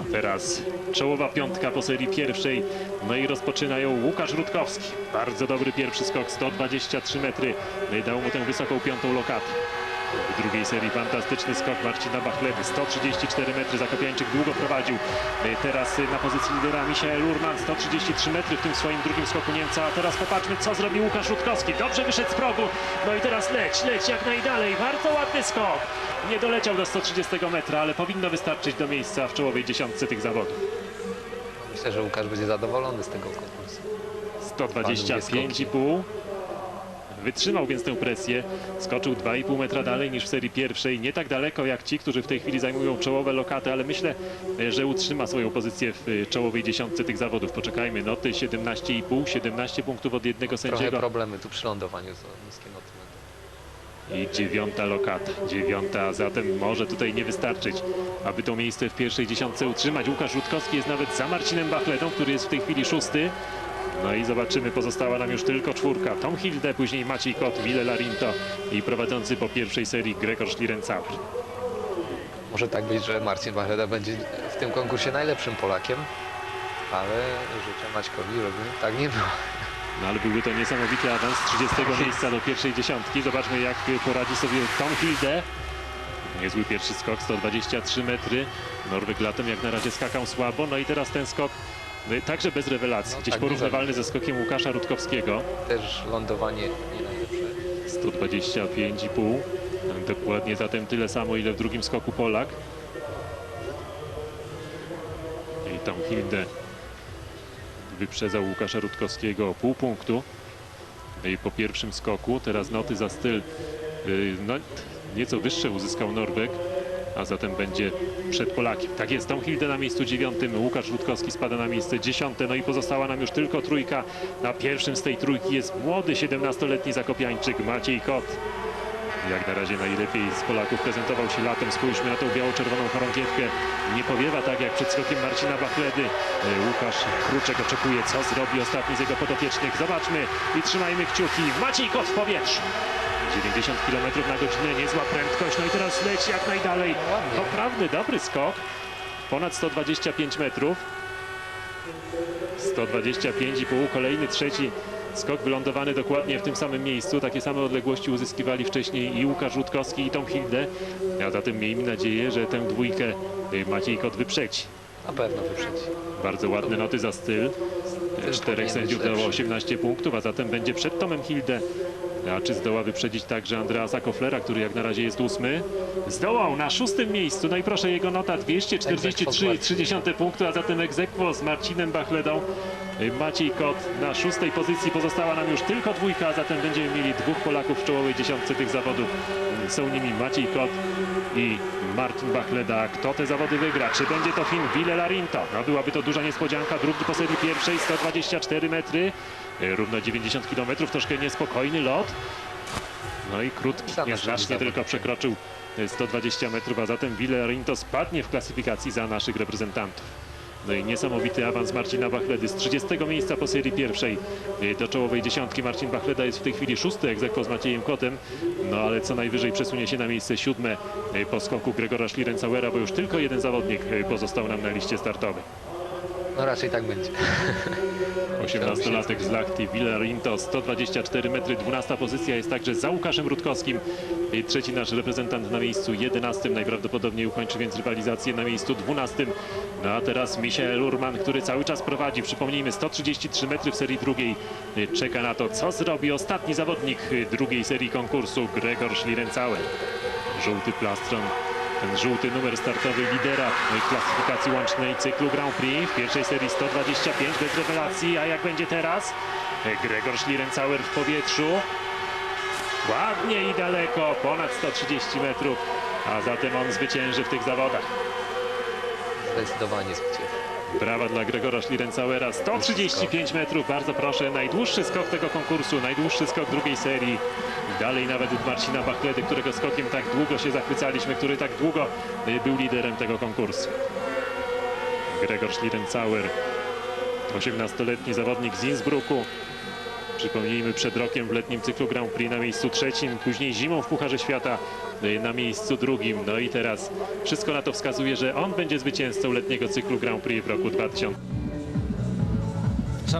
A teraz czołowa piątka po serii pierwszej. No i rozpoczynają Łukasz Rutkowski. Bardzo dobry pierwszy skok, 123 metry. No dał mu tę wysoką piątą lokatę. W drugiej serii fantastyczny skok Marcina Bachledy. 134 metry, Zakopiańczyk długo prowadził. Teraz e, na pozycji lidera Michael Urman. 133 metry w tym swoim drugim skoku Niemca. A teraz popatrzmy, co zrobił Łukasz Rutkowski. Dobrze wyszedł z progu. No i teraz leć, leć jak najdalej. Bardzo ładny skok. Nie doleciał do 130 metra, ale powinno wystarczyć do miejsca w czołowej dziesiątce tych zawodów. Myślę, że Łukasz będzie zadowolony z tego konkursu. 125,5. Wytrzymał więc tę presję, skoczył 2,5 metra dalej niż w serii pierwszej, nie tak daleko jak ci, którzy w tej chwili zajmują czołowe lokaty, ale myślę, e, że utrzyma swoją pozycję w e, czołowej dziesiątce tych zawodów. Poczekajmy, noty 17,5, 17 punktów od jednego Trochę sędziego problemy tu przy lądowaniu z niskie noty. i dziewiąta lokata, dziewiąta, zatem może tutaj nie wystarczyć, aby to miejsce w pierwszej dziesiątce utrzymać. Łukasz Rutkowski jest nawet za Marcinem Bachletą, który jest w tej chwili szósty. No i zobaczymy, pozostała nam już tylko czwórka. Tom Hilde, później Maciej Kot, Wille Larinto i prowadzący po pierwszej serii Gregor Schlierencauer. Może tak być, że Marcin Bachleda będzie w tym konkursie najlepszym Polakiem, ale życzę Maćkowi, żeby tak nie było. No ale byłby to niesamowity awans z 30 miejsca do pierwszej dziesiątki. Zobaczmy jak poradzi sobie Tom Hilde. Niezły pierwszy skok, 123 metry. Norweg latem jak na razie skakał słabo. No i teraz ten skok także bez rewelacji. No Gdzieś tak, porównywalny ze skokiem Łukasza Rutkowskiego. Też lądowanie nie najlepsze. 125,5. Dokładnie zatem tyle samo, ile w drugim skoku Polak. I Tom Hilde wyprzedzał Łukasza Rutkowskiego o pół punktu. I po pierwszym skoku, teraz noty za styl y, no, nieco wyższe uzyskał Norweg, a zatem będzie przed Polakiem. Tak jest, Tom Hilde na miejscu dziewiątym, Łukasz Rutkowski spada na miejsce dziesiąte, no i pozostała nam już tylko trójka. Na pierwszym z tej trójki jest młody 17-letni zakopiańczyk Maciej Kot. Jak na razie najlepiej z Polaków prezentował się latem. Spójrzmy na tą biało-czerwoną chorągiewkę. Nie powiewa tak jak przed skokiem Marcina Bachledy. E, Łukasz Kruczek oczekuje, co zrobi ostatni z jego podopiecznych. Zobaczmy i trzymajmy kciuki. Maciej Kot w powietrzu. 90 km na godzinę, niezła prędkość. No i teraz leci jak najdalej. Poprawny, dobry skok. Ponad 125 metrów. 125,5, kolejny trzeci skok wylądowany dokładnie w tym samym miejscu. Takie same odległości uzyskiwali wcześniej i Łukasz Rutkowski i Tom Hilde. A zatem miejmy nadzieję, że tę dwójkę y, Maciej Kot wyprzedzi. Na pewno wyprzedzi. Bardzo ładne noty za styl. Czterech sędziów dało lepszy. 18 punktów, a zatem będzie przed Tomem Hilde. A czy zdoła wyprzedzić także Andreasa Koflera, który jak na razie jest ósmy? Zdołał na szóstym miejscu. No i proszę, jego nota 243,3 punktu, a zatem egzekwo z Marcinem Bachledą. Maciej Kot na szóstej pozycji. Pozostała nam już tylko dwójka, a zatem będziemy mieli dwóch Polaków w czołowej dziesiątce tych zawodów. Są nimi Maciej Kot i Marcin Bachleda. Kto te zawody wygra? Czy będzie to Fin Ville Larinto? No byłaby to duża niespodzianka. Drugi po serii pierwszej, 124 metry. E, Równo 90 km, troszkę niespokojny lot. No i krótki, nieznacznie tylko przekroczył e, 120 metrów, a zatem Ville Larinto spadnie w klasyfikacji za naszych reprezentantów. No i niesamowity awans Marcina Bachledy z 30 miejsca po serii pierwszej e, do czołowej dziesiątki. Marcin Bachleda jest w tej chwili szósty egzekwo z Maciejem Kotem, no ale co najwyżej przesunie się na miejsce siódme e, po skoku Gregora Schlierencauera, bo już tylko jeden zawodnik e, pozostał nam na liście startowej. No raczej tak będzie. 18-latek z Lachti, Villarinto, 124 metry, 12 pozycja jest także za Łukaszem Rutkowskim. Trzeci nasz reprezentant na miejscu 11, najprawdopodobniej ukończy więc rywalizację na miejscu 12. No a teraz Michael Urman, który cały czas prowadzi, przypomnijmy 133 metry w serii drugiej. Czeka na to, co zrobi ostatni zawodnik drugiej serii konkursu, Gregor Schlierencauer. Żółty plastron ten żółty numer startowy lidera w klasyfikacji łącznej cyklu Grand Prix. W pierwszej serii 125 bez rewelacji, a jak będzie teraz? Gregor Schlierencauer w powietrzu. Ładnie i daleko, ponad 130 metrów, a zatem on zwycięży w tych zawodach. Zdecydowanie zwycięży. Brawa dla Gregora Schlierencauera. 135 metrów, bardzo proszę. Najdłuższy skok tego konkursu, najdłuższy skok drugiej serii. Dalej nawet od Marcina Bachledy, którego skokiem tak długo się zachwycaliśmy, który tak długo y, był liderem tego konkursu. Gregor Schlierencauer, 18-letni zawodnik z Innsbrucku. Przypomnijmy, przed rokiem w letnim cyklu Grand Prix na miejscu trzecim, później zimą w Pucharze Świata y, na miejscu drugim. No i teraz wszystko na to wskazuje, że on będzie zwycięzcą letniego cyklu Grand Prix w roku 2000.